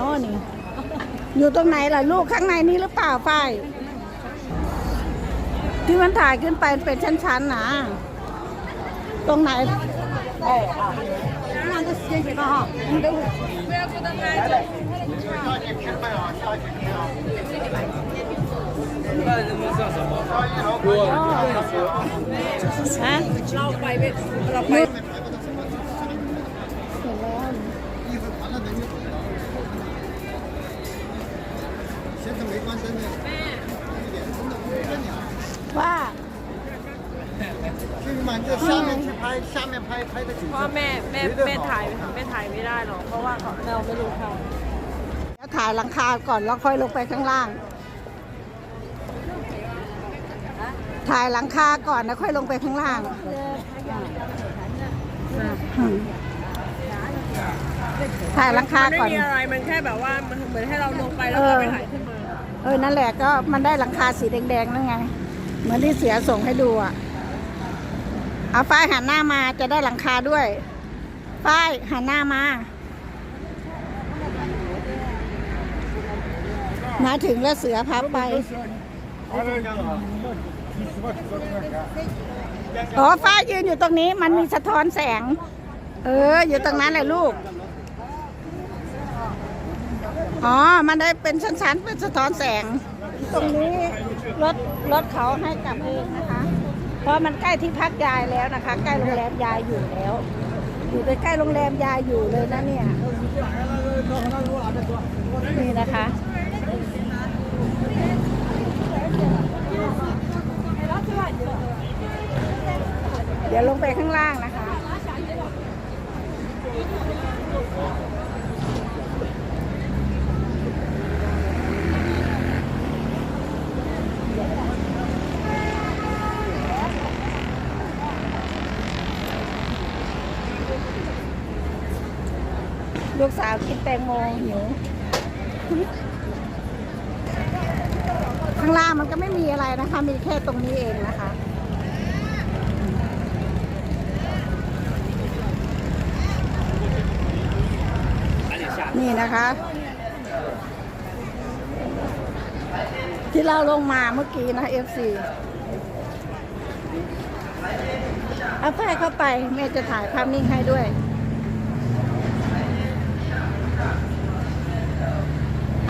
นาะนี่ อยู่ตรงไหนล่ะลูกข้างในนี้หรือเปล่าฝ้ายที่มันถ่ายขึ้นไปเป็นชั้นๆนะตรงไหนฮะเราไปไม่เราไป 嘛，你在下面去拍，下面拍拍的景 เพราะ 色。 แม่แม่แม่ถ่ายแม่ถ่ายไม่ได้หรอกเพราะว่าเขาเราไม่รู้เขา แล้วถ่ายหลังคาก่อนแล้วค่อยลงไปข้างล่าง ถ่ายหลังคาก่อนแล้วค่อยลงไปข้างล่างอืมถ่ายหลังคา มันไม่ ก่อน มีอะไรมันแค่แบบว่ามันเหมือนให้เราลงไปแล้วก็ไปถ่ายขึ้นมา เออ นั่นแหละก็มันได้หลังคาสีแดงๆนั่นไง เหมือนที่เสียส่งให้ดูอ่ะ เอาฝ้ายหันหน้ามาจะได้หลังคาด้วยฝ้ายหันหน้ามามาถึงแล้วเสือพับไปอ๋อฝ้ายยืนอยู่ตรงนี้มันมีสะท้อนแสง เออ อยู่ตรงนั้นแหละลูก อ๋อ มันได้เป็นชั้นๆเป็นสะท้อนแสง ตรงนี้รถรถเขาให้กลับเองนะคะ เพราะมันใกล้ที่พักยายแล้วนะคะ ใกล้โรงแรมยายอยู่แล้ว อยู่ใกล้โรงแรมยายอยู่เลยนะเนี่ยนี่นะคะเดี๋ยวลงไปข้างล่างนะคะ ลูกสาวกิน แตงโมหิว ข้างล่างมันก็ไม่มีอะไรนะคะ มีแค่ตรงนี้เองนะคะ นี่นะคะ ที่เราลงมาเมื่อกี้นะ FC เอาไฟเข้าไปแม่จะถ่ายภาพนิ่งให้ด้วย ห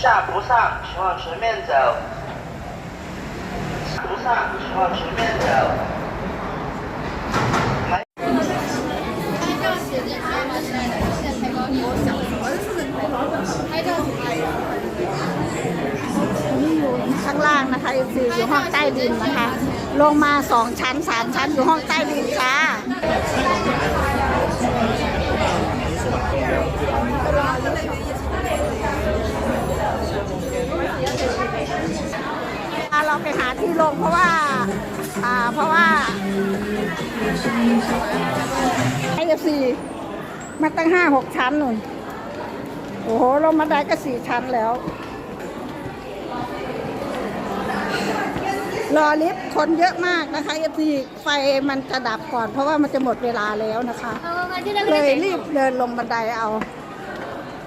下不上，请往前面走。不上，请往前面走。台。 นี่อยู่ข้างล่างนะคะ FC อยู่ห้องใต้ดินนะคะ ลงมาสองชั้นสามชั้นอยู่ห้องใต้ดินจ้า ไปหาที่ลงเพราะว่าอ่าเพราะว่าไอเอฟซีมาตั้งห้าหกชั้นหนุนโอ้โหลงมาได้ก็สี่ชั้นแล้ว รอลิฟต์คนเยอะมากนะคะเอฟซีไฟมันจะดับก่อน เพราะว่ามันจะหมดเวลาแล้วนะคะเลยรีบเดินลงบันไดเอา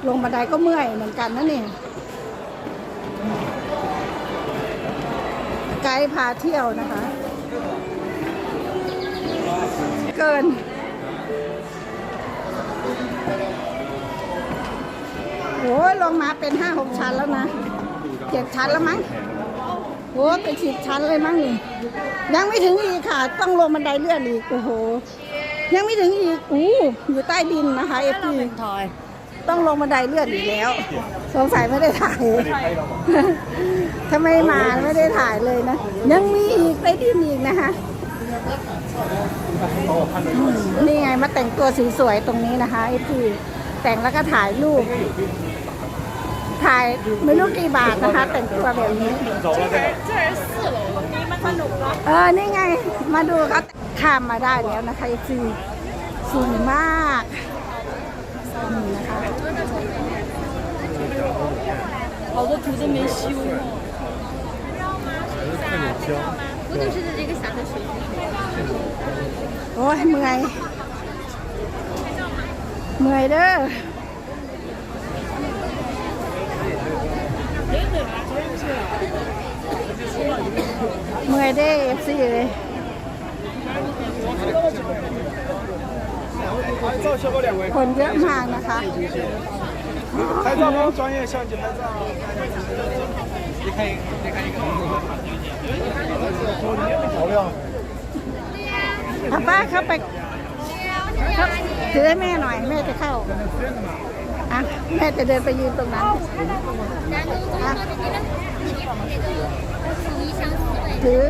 ลงบันไดก็เมื่อยเหมือนกันนะเนี่ย กด์พาเที่ยวนะคะ เกินโอ้ยลงมาเป็นห้าหกชั้นแล้วนะเจ็ดชั้นแล้วมั้งโอ้เป็นสิบชั้นเลยมั้งนี่ ยังไม่ถึงอีกค่ะ ต้องลงบันไดเลื่อนอีก โอ้โห ยังไม่ถึงอีก อู้ อยู่ใต้ดินนะคะเอฟซี ต้องลงบันไดเลื่อนอีกแล้ว สงสัยไม่ได้ถ่าย ถ้าไม่มาไม่ได้ถ่ายเลยนะ ยังมีอีกใต้ดินอีกนะคะ นี่ไงมาแต่งตัวสวยๆตรงนี้นะคะไอพีแต่งแล้วก็ถ่ายรูป ถ่ายไม่รู้กี่บาทนะคะ แต่งตัวแบบนี้เออ นี่ไง มาดูครับข้ามมาได้แล้วนะคะเอฟซีสูงมาก นี่นะคะ 好多图都没修呢。不就是这个小的水晶？ โอ้ยเมื่อย เมื่อยเด้อ เมื่อยเด้เอฟซีเลย 拍照效果两位， คนเยอะมากนะคะ 拍照帮专业相机拍照。你看一，你看一个。好亮。 เอาป้าเข้าไปเข้าถือให้แม่หน่อย แม่จะเข้าอ่ะแม่จะเดินไปยืนตรงนั้น 然后怎么说呢？你的那个属于相似的。 ถือ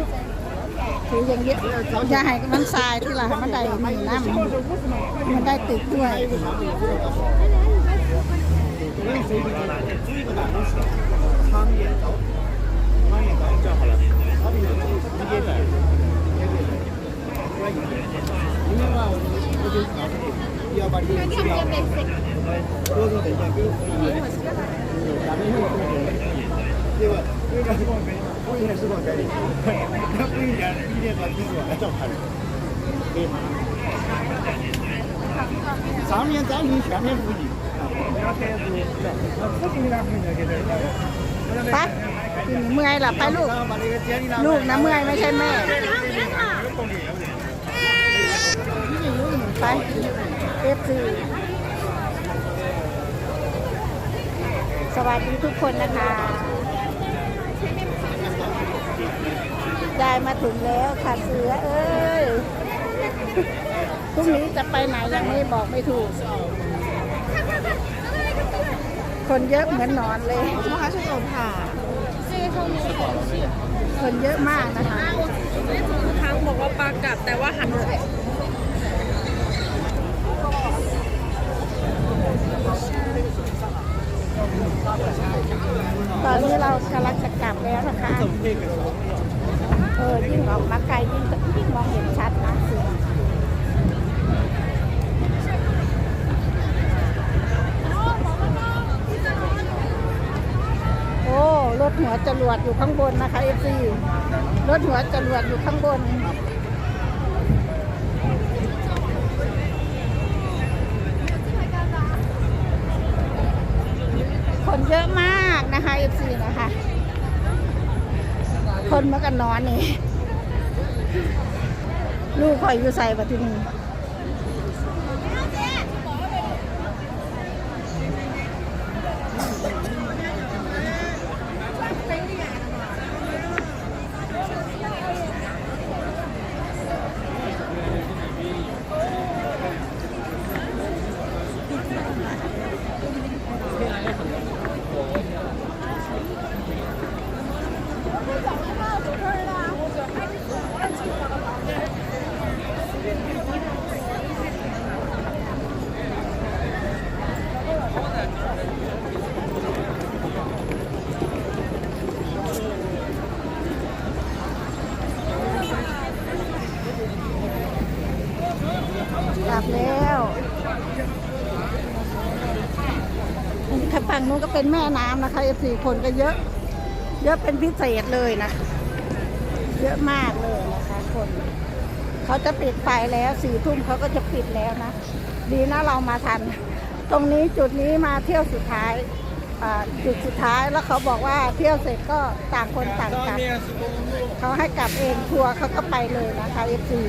คืออย่างเงี้ยเขาจะให้มันทรายที่เราให้มันได้มีน้ำมันได้ติดด้วยเดี๋ยว 去掉，多少等一下给我。咱们用对吧？这个不应该是往这里，不应该一定把记住来照拍。可以吗？上面张明，下面无疑。不要太子，不行的，不行给这。 ไปเมื่อยหลับไปลูก 把这个建立了。 ลูกนะเมื่อยไม่ใช่แม่ ไปเอฟซีสวัสดีทุกคนนะคะ ยายมาถึงแล้วค่ะเสือเอ้ยพรุ่งนี้จะไปไหนยังไม่บอกไม่ถูก คนเยอะเหมือนนอนเลยคนเยอะมากนะคะ ทางบอกว่าปลากัดแต่ว่าหัน ตอนนี้เรากำลังจะกลับแล้วนะคะ เออยิ่งออกมาไกลยิ่งยิ่งมองเห็นชัดนะเสือโอ้รถหัว จรวดอยู่ข้างบนนะคะเอฟซีรถหัวจรวดอยู่ข้างบนคนเยอะมากนะคะเอฟซีนะคะ คนมากันนอนนี่ ลูกคอยอยู่ใส่ปะที่นี่กลับแล้วทางนู้นก็เป็นแม่น้ำนะคะเอฟซีคนก็เยอะ เยอะเป็นพิเศษเลยนะ เยอะมากเลยนะคะคนเขาจะปิดไฟแล้วสี่ทุ่มเขาก็จะปิดแล้วนะ ดีนะเรามาทัน ตรงนี้จุดนี้มาเที่ยวสุดท้ายจุดสุดท้ายแล้วเขาบอกว่าเที่ยวเสร็จก็ต่างคนต่างกลับเขาให้กลับเองทัวร์เขาก็ไปเลยนะคะเอฟซี